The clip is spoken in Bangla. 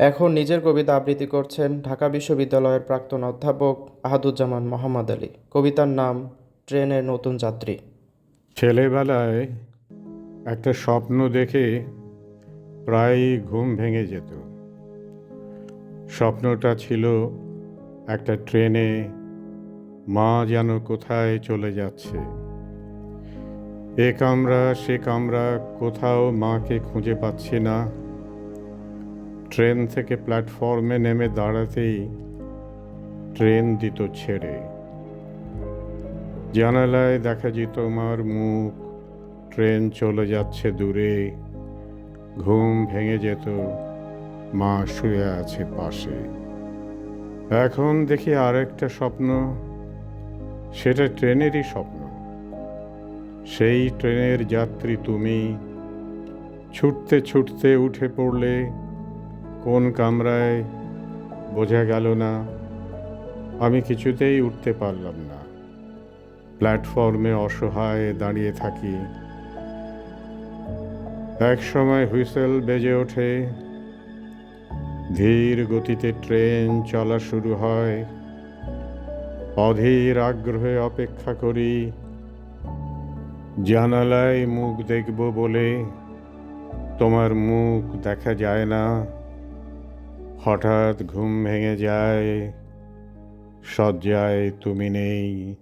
এখন নিজের কবিতা আবৃত্তি করছেন ঢাকা বিশ্ববিদ্যালয়ের প্রাক্তন অধ্যাপক আহাদুজ্জামান মোহাম্মদ আলী। কবিতার নাম ট্রেনের নতুন যাত্রী। ছেলেবেলায় একটা স্বপ্ন দেখে প্রায়ই ঘুম ভেঙে যেত। স্বপ্নটা ছিল একটা ট্রেনে মা যেন কোথায় চলে যাচ্ছে। এ কামরা সে কামরা কোথাও মাকে খুঁজে পাচ্ছি না। ট্রেন থেকে প্ল্যাটফর্মে নেমে দাঁড়াতেই ট্রেন দিত ছেড়ে। জানালায় দেখা যেত মার মুখ, ট্রেন চলে যাচ্ছে দূরে, ঘুম ভেঙে যেত, মা শুয়ে আছে পাশে। এখন দেখি আরেকটা স্বপ্ন, সেটা ট্রেনেরই স্বপ্ন। সেই ট্রেনের যাত্রী তুমি, ছুটতে ছুটতে উঠে পড়লে কোন কামরায় বোঝা গেল না, আমি কিছুতেই উঠতে পারলাম না। প্ল্যাটফর্মে অসহায় দাঁড়িয়ে থাকি। এক সময় হুইসেল বেজে ওঠে। ধীর গতিতে ট্রেন চলা শুরু হয়। অধীর আগ্রহে অপেক্ষা করি। জানালায় মুখ দেখব বলে। তোমার মুখ দেখা যায় না। হঠাৎ ঘুম ভেঙে যায় শয্যায় তুমি নেই।